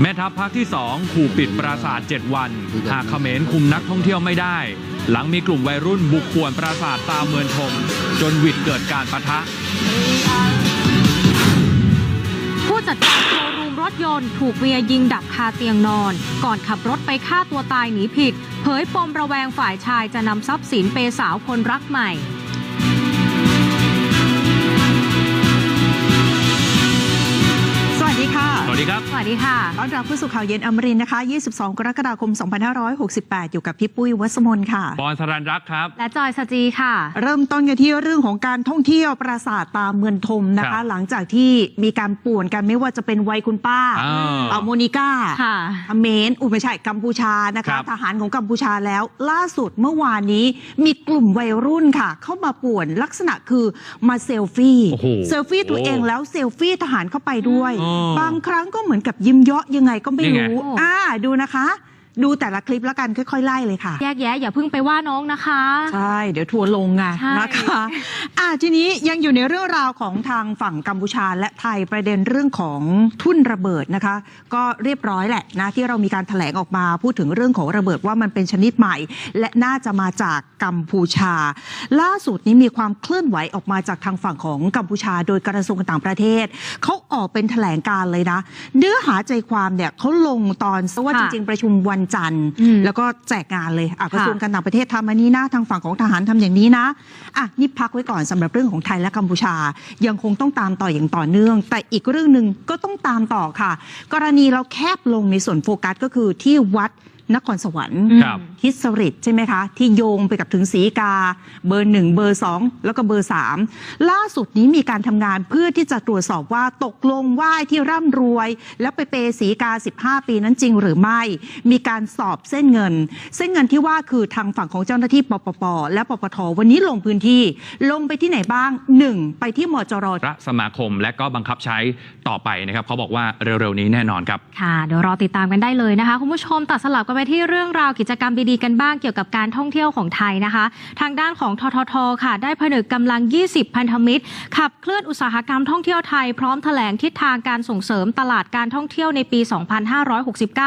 แม่ทัพภาคที่ 2 ขู่ปิดปราสาท 7 วัน หากเขมรคุมนักท่องเที่ยวไม่ได้ หลังมีกลุ่มวัยรุ่นบุกป่วนปราสาทตาเมืองทมจนวิดเกิดการประทะ ผู้จัดการโชว์รูมรถยนต์ถูกเมียยิงดับคาเตียงนอน ก่อนขับรถไปฆ่าตัวตายหนีผิด เผยปมระแวงฝ่ายชายจะนำทรัพย์สินเปสาวคนรักใหม่ ดีครับ สวัสดีค่ะต้อนรับผู้สื่อข่าวเย็นอมรินทร์นะคะ 22 กรกฎาคม 2568 อยู่กับพี่ปุ้ยวัสมนค่ะปอนสรันรักครับ และจอยสจีค่ะ เริ่มต้นกันที่เรื่องของการท่องเที่ยวปราสาทตามเมืองทมนะครัคะบหลังจากที่มีการป่วนกันไม่ว่าจะเป็นวัยคุณป้าอ้าวเอาโมนิก้าค่ะเขมรอุยไม่ใช่กัมพูชานะครัคะบทหารของกัมพูชาแล้ว ล่าสุดเมื่อวานนี้มีกลุ่มวัยรุ่นค่ะ เข้ามาป่วนลักษณะคือมาเซลฟี่โอ้โหเซลฟี่ตัวเองแล้วเซลฟี่ทหารเข้าไปด้วยอ๋อบางครั้งก็เหมือนกับยิ้มเยาะยังไงก็ไม่นี่ไงรู้ อ่าดูนะคะ ดูแต่ละคลิปแล้วกันค่อยๆไล่เลยค่ะ แยกแยะอย่าเพิ่งไปว่าน้องนะคะ ใช่ เดี๋ยวทัวร์ลงไงใช่ นะคะอะทีนี้ยังอยู่ในเรื่องราวของทางฝั่งกัมพูชาและไทยประเด็นเรื่องของทุ่นระเบิดนะคะ ก็เรียบร้อยแหละนะที่เรามีการแถลงออกมาพูดถึงเรื่องของระเบิดว่ามันเป็นชนิดใหม่ และน่าจะมาจากกัมพูชา ล่าสุดนี้มีความเคลื่อนไหวออกมาจากทางฝั่งของกัมพูชา โดยกระทรวงการต่างประเทศเขาออกเป็นแถลงการเลยนะ เนื้อหาใจความเนี่ยเขาลงตอนว่าจค่ะ ริงๆประชุมวันจันทร์อืมแล้วก็แจกงานเลยอะกระทรวงการต่างประเทศทำอันนี้นะทางฝั่งของทหารทำอย่างนี้นะอะนี่พักไว้ก่อนสำหรับเรื่องของไทยและกัมพูชา ยังคงต้องตามต่ออย่างต่อเนื่อง แต่อีกเรื่องหนึ่งก็ต้องตามต่อค่ะ กรณีเราแคบลงในส่วนโฟกัสก็คือที่วัด นครสวรรค์ครับฮิสโริตใช่ไหมคะ ที่โยงไปกับถึงสีกา เบอร์หนึ่งเบอร์สองแล้วก็เบอร์สามล่าสุดนี้มีการทำงานเพื่อที่จะตรวจสอบว่าตกลงว่าไอ้ที่ร่ำรวย แล้วไปเปย์สีกา 15 ปีนั้นจริงหรือไม่ มีการสอบเส้นเงิน เส้นเงินที่ว่าคือทางฝั่งของเจ้าหน้าที่ปปปและปปทวันนี้ลงพื้นที่ ลงไปที่ไหนบ้าง 1. ไปที่มจรรัฐสมาคมและก็บังคับใช้ต่อไปนะครับเขาบอกว่าเร็วๆนี้แน่นอนครับค่ะเดี๋ยวรอติดตามกันได้เลยนะคะคุณผู้ชมตัดสลับกันไปไปที่เรื่องราวกิจกรรมดีๆกันบ้างเกี่ยวกับการท่องเที่ยวของไทยนะคะ ทางด้านของทททค่ะ ได้ผนึกกำลัง 20 พันธมิตร ขับเคลื่อนอุตสาหกรรมท่องเที่ยวไทยพร้อมแถลงทิศทางการส่งเสริมตลาดการท่องเที่ยวในปี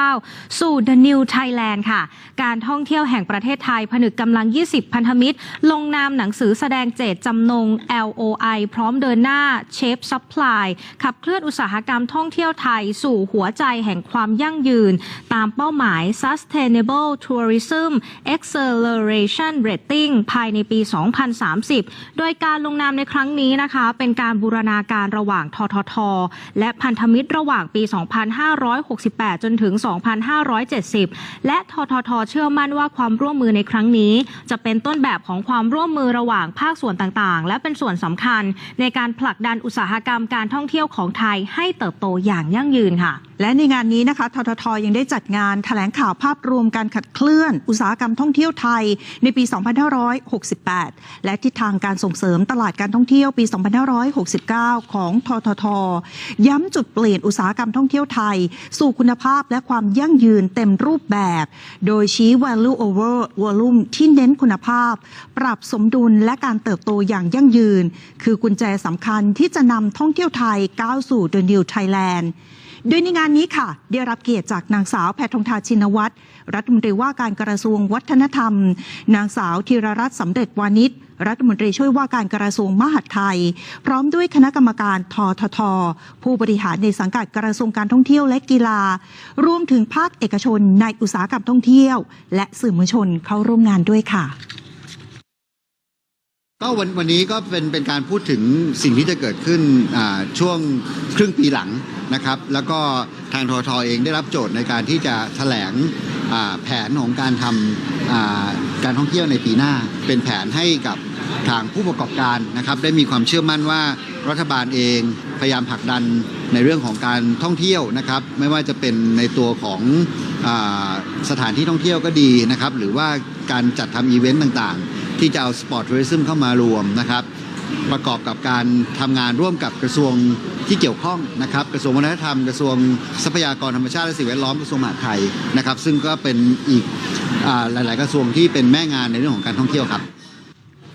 2569 สู่ The New Thailand ค่ะ การท่องเที่ยวแห่งประเทศไทย ผนึกกำลัง 20 พันธมิตร ลงนามหนังสือแสดงเจตจำนง LOI พร้อมเดินหน้า Shape Supply ขับเคลื่อนอุตสาหกรรมท่องเที่ยวไทย สู่หัวใจแห่งความยั่งยืน ตามเป้าหมาย Sustainable Tourism Acceleration Rating ภายในปี 2030 โดยการลงนามในครั้งนี้นะคะ เป็นการบูรณาการระหว่างททท และพันธมิตรระหว่างปี 2568 จนถึง 2570 และททท เชื่อมั่นว่าความร่วมมือในครั้งนี้ จะเป็นต้นแบบของความร่วมมือระหว่างภาคส่วนต่างๆ และเป็นส่วนสำคัญ ในการผลักดันอุตสาหกรรมการท่องเที่ยวของไทยให้เติบโตอย่างยั่งยืนค่ะ และในงานนี้นะคะทททยังได้จัดงานแถลงข่าวภาพรวมการขัดเคลื่อน อุตสาหกรรมท่องเที่ยวไทยในปี 2568 และทิศทางการส่งเสริมตลาดการท่องเที่ยวปี 2569 ของททท ย้ำจุดเปลี่ยนอุตสาหกรรมท่องเที่ยวไทย สู่คุณภาพและความยั่งยืนเต็มรูปแบบ โดยชี้ value over volume ที่เน้นคุณภาพ ปรับสมดุลและการเติบโตอย่างยั่งยืน คือกุญแจสำคัญที่จะนำท่องเที่ยวไทยก้าวสู่ The New Thailand โดยในงานนี้ค่ะ ได้รับเกียรติจากนางสาวแพทองทานชินวัตรรัฐมนตรีว่าการกระทรวงวัฒนธรรม นางสาวธีรรัตน์สำเร็จวานิชรัฐมนตรีช่วยว่าการกระทรวงมหาดไทย พร้อมด้วยคณะกรรมการททท ผู้บริหารในสังกัดกระทรวงการท่องเที่ยวและกีฬา รวมถึงภาคเอกชนในอุตสาหกรรมท่องเที่ยว และสื่อมวลชนเข้าร่วมงานด้วยค่ะ ก็วันวันนี้ก็เป็นเป็นการพูดถึงสิ่งที่จะเกิดขึ้นช่วงครึ่งปีหลังนะครับ แล้วก็ทางททเองได้รับโจทย์ในการที่จะแถลงแผนของการทำการท่องเที่ยวในปีหน้า เป็นแผนให้กับทางผู้ประกอบการนะครับ ได้มีความเชื่อมั่นว่ารัฐบาลเองพยายามผลักดันในเรื่องของการท่องเที่ยวนะครับ ไม่ว่าจะเป็นในตัวของอสถานที่ท่องเที่ยวก็ดีนะครับ หรือว่าการจัดทำอีเวนต์ต่างๆ ที่จะเอาสปอร์ตทัวริซึมเข้ามารวมนะครับ ประกอบกับการทำงานร่วมกับกระทรวงที่เกี่ยวข้องนะครับ กระทรวงวัฒนธรรม กระทรวงทรัพยากรธรรมชาติและสิ่งแวดล้อมกระทรวงมหาดไทยนะครับ ซึ่งก็เป็นอีกอาหลาย ๆ กระทรวงที่เป็นแม่งานในเรื่องของการท่องเที่ยวครับ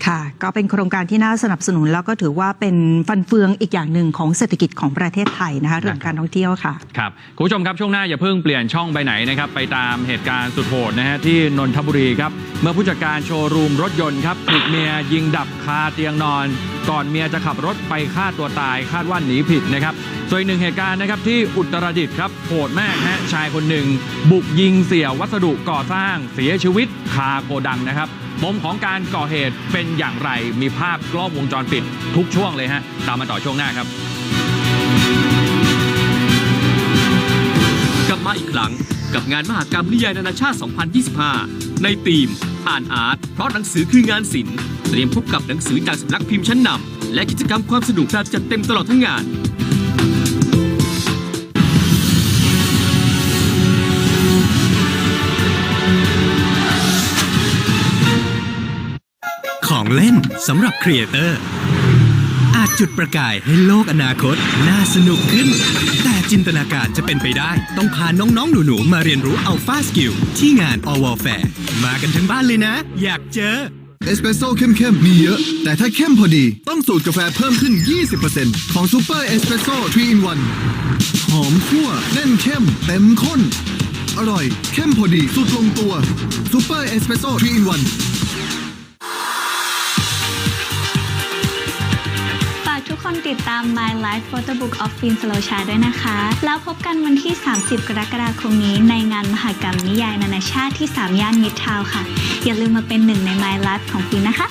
ค่ะ ก็เป็นโครงการที่น่าสนับสนุนแล้วก็ถือว่าเป็นฟันเฟืองอีกอย่างหนึ่งของเศรษฐกิจของประเทศไทยนะคะเรื่องการท่องเที่ยวค่ะครับคุณผู้ชมครับช่วงหน้าอย่าเพิ่งเปลี่ยนช่องไปไหนนะครับไปตามเหตุการณ์สุดโหดนะฮะที่นนทบุรีครับเมื่อผู้จัดการโชว์รูมรถยนต์ครับถูกเมียยิงดับคาเตียงนอน ก่อนเมียจะขับรถไปฆ่าตัวตายคาดว่าหนีผิดนะครับส่วนอีกหนึ่งเหตุการณ์นะครับที่อุตรดิตถ์ครับโหดมากฮะชายคนหนึ่งบุกยิงเสียวัสดุก่อสร้างเสียชีวิตคาโกดังนะครับ ปมของการก่อเหตุเป็นอย่างไรมีภาพกล้องวงจรปิดทุกช่วงเลยฮะ ตามมาต่อช่วงหน้าครับ กลับมาอีกครั้งกับงานมหกรรมนิยายนานาชาติ 2025 ในธีม อ่านอาร์ตเพราะหนังสือคืองานศิลป์เตรียมพบกับหนังสือจากสำนักพิมพ์ชั้นนำและกิจกรรมความสนุกแบบจัดเต็มตลอดทั้งงาน เล่นสำหรับครีเอเตอร์อาจจุดประกายให้โลกอนาคต น่าสนุกขึ้น แต่จินตนาการจะเป็นไปได้ ต้องพาน้องๆ หนู ๆ มาเรียนรู้อัลฟาสกิลที่งาน a l w a r f a i r มากันทั้งบ้านเลยนะ อยากเจอ เอสเปรสโซ่เข้มๆ มีเยอะ แต่ถ้าเข้มพอดี ต้องสูตรกาแฟเพิ่มขึ้น 20%ของซูเปอร์เอสเปรสโซ่3 in 1หอมคั่วแน่นเข้ม เต็มข้น อร่อย เข้มพอดีสุดลงตัวซูเปอร์เอสเปรสโซ่3 in 1 คนติดตาม My Life Photobook of Fin s l o w c h a ด้วยนะคะ แล้วพบกันวันที่ 30 กรกฎาคมนี้ในงานมหกรรมนิยายนานาชาติที่ 3 ย่านมิตรทาวน์ค่ะ อย่าลืมมาเป็นหนึ่งใน My Life ของฟินนะคะ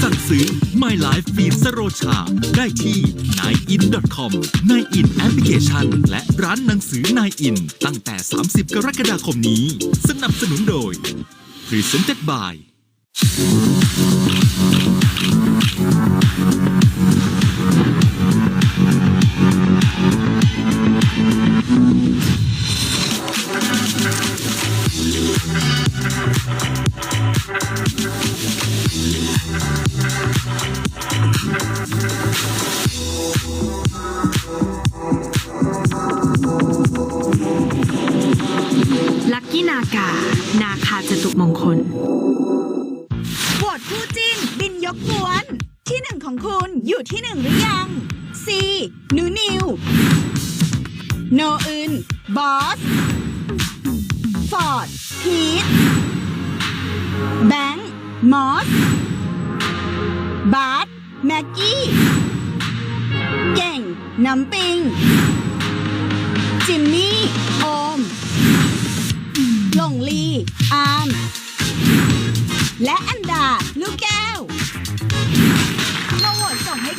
สั่งซื้อ My Life ฟิล์มสโรชาได้ที่ 9in.com 9in แอปพลิเคชัน และร้านหนังสือ 9in ตั้งแต่ 30 กรกฎาคมนี้ สนับสนุนโดย Presented by ลัคกี้นากา นาคาจตุมงคลโหวตคู่จิ้น บินยกกวนที่หนึ่งข อยู่ที่หนึ่งหรือยัง C หนูนิว โนอึน บอส ฟอร์ด พีท แบงค์ มอส บาร์แม็กกี้ เก่ง น้ำปิง จิมมี่ โอม หลงลี อาร์ม และอันดา ลูกแก้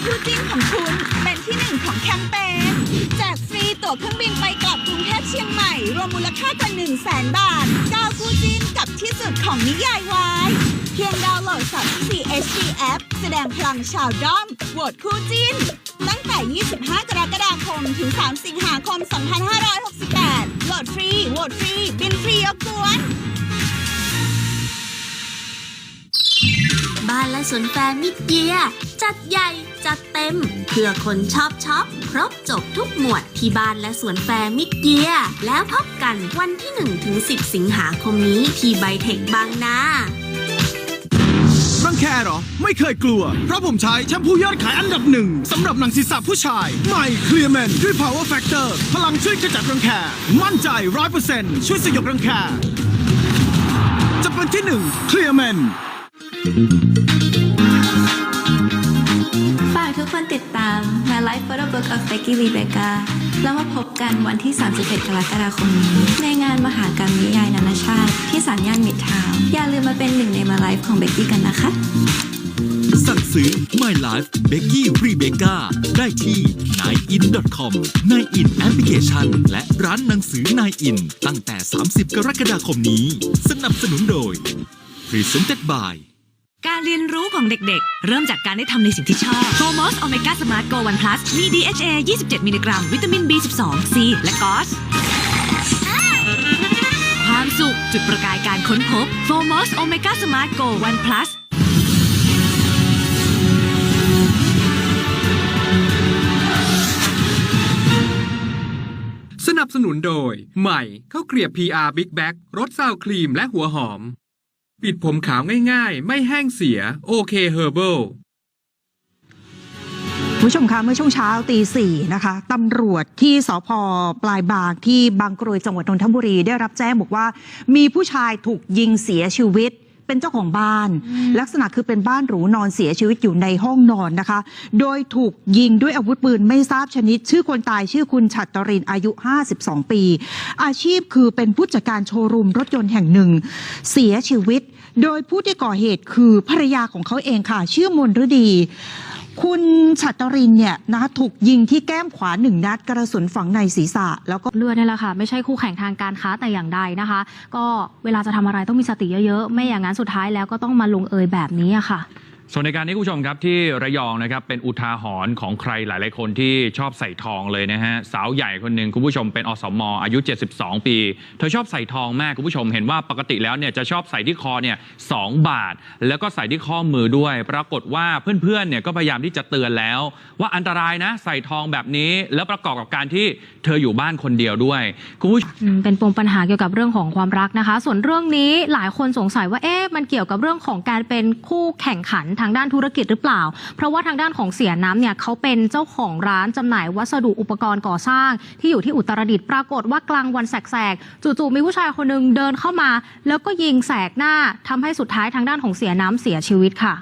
คู่จิ้นของคุณ เป็นที่หนึ่งของแคมเปญแจกฟรีตั๋วเครื่องบินไปกลับกรุงเทพเชียงใหม่ รวมมูลค่ากว่า1 0 0 0 0แสนบาท9คู่จิ้นกับที่สุดของนิยายวายเพียงดาวน์โหลด34 HD App แสดงพลังชาวด้อมโหวตคู่จิ้น ตั้งแต่ 25 กรกฎาคม ถึง 3 สิงหาคม 2568 โหลดฟรี โหวตฟรี บินฟรียกกวน สวนแฟร์มิดเยียจัดใหญ่ จัดเต็ม เพื่อคนชอบช็อปครบจบทุกหมวดที่บ้านและสวนแฟร์มิดเยียแล้วพบกันวันที่1ถึง10 สิงหาคมนี้ที่ไบเทคบางนารังแคหรอ ไม่เคยกลัว เพราะผมใช้แชมพูยอดขายอันดับหนึ่งสำหรับหนังศีรษะผู้ชายใหม่ Clear Men ด้วย Power Factor พลังช่วยขจัดรังแคมั่นใจ100%ช่วยสยบรังแคจะเป็นที่หนึ่ง Clear Men ฝากทุกคนติดตาม My Life Photobook of Becky Rebecca แล้วมาพบกันวันที่ 31 กรกฎาคมนี้ ในงานมหากรรมนิยายนานาชาติ ที่สามย่านมิตรทาวอย่าลืมมาเป็นหนึ่งใน My Life ของ Becky กันนะคะ สั่งซื้อ My Life Becky Rebecca ได้ที่ 9in.com 9in แอปพลิเคชัน และร้านหนังสือ 9in ตั้งแต่ 30 กรกฎาคมนี้ สนับสนุนโดย Presented by การเรียนรู้ของเด็กๆ เริ่มจากการได้ทำในสิ่งที่ชอบโ o มอสโอเมก้าสมาร์ทโกวันพลัสมี DHA 27 มิลลิกรัม วิตามิน B12 C และกอสความสุขจุดประกายการค้นพบโ o มอสโอเมก้าสมาร์ทโกวันพลัสสนับสนุนโดย ใหม่ข้าวเกลียบ PR Big Bag รสซาวครีมและหัวหอม ปิดผมขาวง่ายๆ ไม่แห้งเสีย โอเคเฮอร์เบิลคุณผู้ชมคะเมื่อช่วงเช้าตีสี่นะคะตำรวจที่สพปลายบางที่บางกรวยจังหวัดนนทบุรีได้รับแจ้งบอกว่า มีผู้ชายถูกยิงเสียชีวิตเป็นเจ้าของบ้าน ลักษณะคือเป็นบ้านหรูนอนเสียชีวิตอยู่ในห้องนอนนะคะ โดยถูกยิงด้วยอาวุธปืนไม่ทราบชนิด ชื่อคนตายชื่อคุณฉัตรรินอายุ 52 ปี อาชีพคือเป็นผู้จัดการโชว์รูมรถยนต์แห่งหนึ่ง เสียชีวิต โดยผู้ที่ก่อเหตุคือภรรยาของเขาเองค่ะ ชื่อมนฤดี คุณชัตรินเนี่ยนะคะถูกยิงที่แก้มขวาหนึ่งนัดกระสุนฝังในศีรษะ แล้วก็เลือดนี่แหละค่ะ ไม่ใช่คู่แข่งทางการค้าแต่อย่างใดนะคะ ก็เวลาจะทำอะไรต้องมีสติเยอะๆ ไม่อย่างนั้นสุดท้ายแล้วก็ต้องมาลงเอยแบบนี้อะค่ะ ส่วนในการนี้คุณผู้ชมครับที่ระยองนะครับเป็นอุทาหรณ์ของใครหลาย ๆ คนที่ชอบใส่ทองเลยนะฮะสาวใหญ่คนหนึ่งคุณผู้ชมเป็นอสมออายุ 72 ปี เธอชอบใส่ทองมากคุณผู้ชมเห็นว่าปกติแล้วเนี่ยจะชอบใส่ที่คอเนี่ยสองบาท แล้วก็ใส่ที่ข้อมือด้วย ปรากฏว่าเพื่อน ๆ เนี่ยก็พยายามที่จะเตือนแล้ว ว่าอันตรายนะใส่ทองแบบนี้ แล้วประกอบกับการที่เธออยู่บ้านคนเดียวด้วยคุณผู้ชมอืมเป็นปมปัญหาเกี่ยวกับเรื่องของความรักนะคะ ส่วนเรื่องนี้หลายคนสงสัยว่าเอ๊ะมันเกี่ยวกับเรื่องของการเป็นคู่แข่งขันทางด้านธุรกิจหรือเปล่า เพราะว่าทางด้านของเสียน้ำเนี่ยเขาเป็นเจ้าของร้านจำหน่ายวัสดุอุปกรณ์ก่อสร้าง ที่อยู่ที่อุตรดิตถ์ปรากฏว่ากลางวันแสกๆจู่ๆมีผู้ชายคนหนึ่งเดินเข้ามา แล้วก็ยิงแสกหน้าทำให้สุดท้ายทางด้านของเสียน้ำเสียชีวิตค่ะ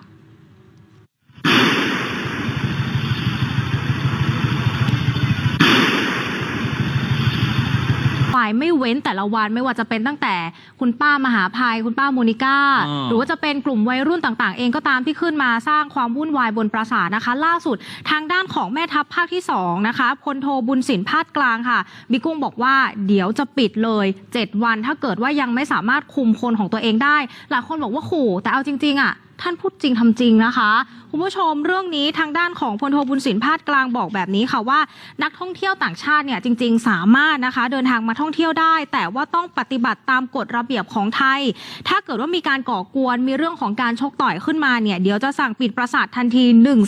ายไม่เว้นแต่ละวันไม่ว่าจะเป็นตั้งแต่คุณป้ามหาภัย คุณป้าโมนิก้าอ่าหรือว่าจะเป็นกลุ่มวัยรุ่นต่างๆ เองก็ตามที่ขึ้นมาสร้างความวุ่นวายบนปราสาทนะคะ ล่าสุดทางด้านของแม่ทัพภาคที่2นะคะพลโทบุญสินพาดกลางค่ะบิกุ้งบอกว่าเดี๋ยวจะปิดเลย 7 วันถ้าเกิดว่ายังไม่สามารถคุมคนของตัวเองได้หลายคนบอกว่าขู่แต่เอาจริงๆอะ ท่านพูดจริงทำจริงนะคะ คุณผู้ชมเรื่องนี้ทางด้านของพลโทบุญสินพาดกลางบอกแบบนี้ค่ะว่า นักท่องเที่ยวต่างชาติเนี่ยจริง ๆ สามารถนะคะ เดินทางมาท่องเที่ยวได้ แต่ว่าต้องปฏิบัติตามกฎระเบียบของไทย ถ้าเกิดว่ามีการก่อกวนมีเรื่องของการชกต่อยขึ้นมาเนี่ยเดี๋ยวจะสั่งปิดปราสาททันทีหนึ่ง